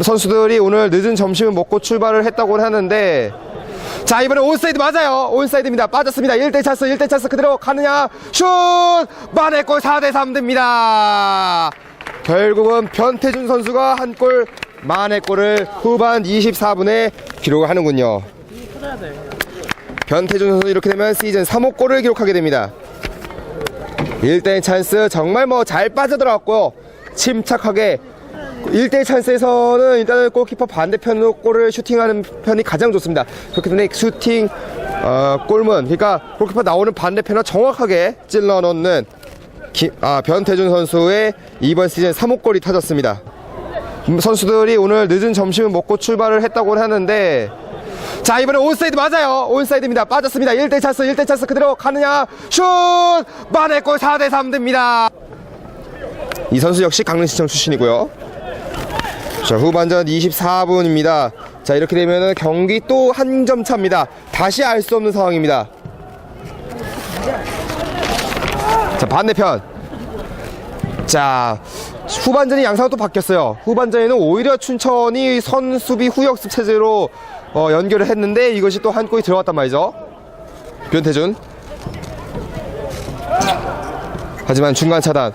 선수들이 오늘 늦은 점심을 먹고 출발을 했다고 하는데 자 이번에 온사이드 맞아요. 온사이드입니다. 빠졌습니다. 1대 찬스 1대 찬스 그대로 가느냐? 슛! 만회골 4대3 됩니다. 결국은 변태준 선수가 한골 만회골을 후반 24분에 기록을 하는군요. 변태준 선수 이렇게 되면 시즌 3호 골을 기록하게 됩니다. 1대1 찬스 정말 뭐 잘 빠져들어갔고요. 침착하게 1대1 찬스에서는 일단은 골키퍼 반대편으로 골을 슈팅하는 편이 가장 좋습니다. 그렇기 때문에 슈팅 어, 골문 그러니까 골키퍼 나오는 반대편을 정확하게 찔러 넣는 기- 아, 변태준 선수의 이번 시즌 3호 골이 터졌습니다. 음, 선수들이 오늘 늦은 점심을 먹고 출발을 했다고 하는데 자 이번에 온사이드 맞아요. 온사이드입니다. 빠졌습니다. 1대 찬스 1대 찬스 그대로 가느냐? 슛! 만회골 4대 3 됩니다. 이 선수 역시 강릉시청 출신이고요 자 후반전 24분입니다. 자 이렇게 되면 경기 또 한 점 차입니다. 다시 알 수 없는 상황입니다. 자 반대편. 자 후반전이 양상은 또 바뀌었어요. 후반전에는 오히려 춘천이 선수비 후역습 체제로 어, 연결을 했는데 이것이 또 한 골이 들어갔단 말이죠. 변태준. 하지만 중간 차단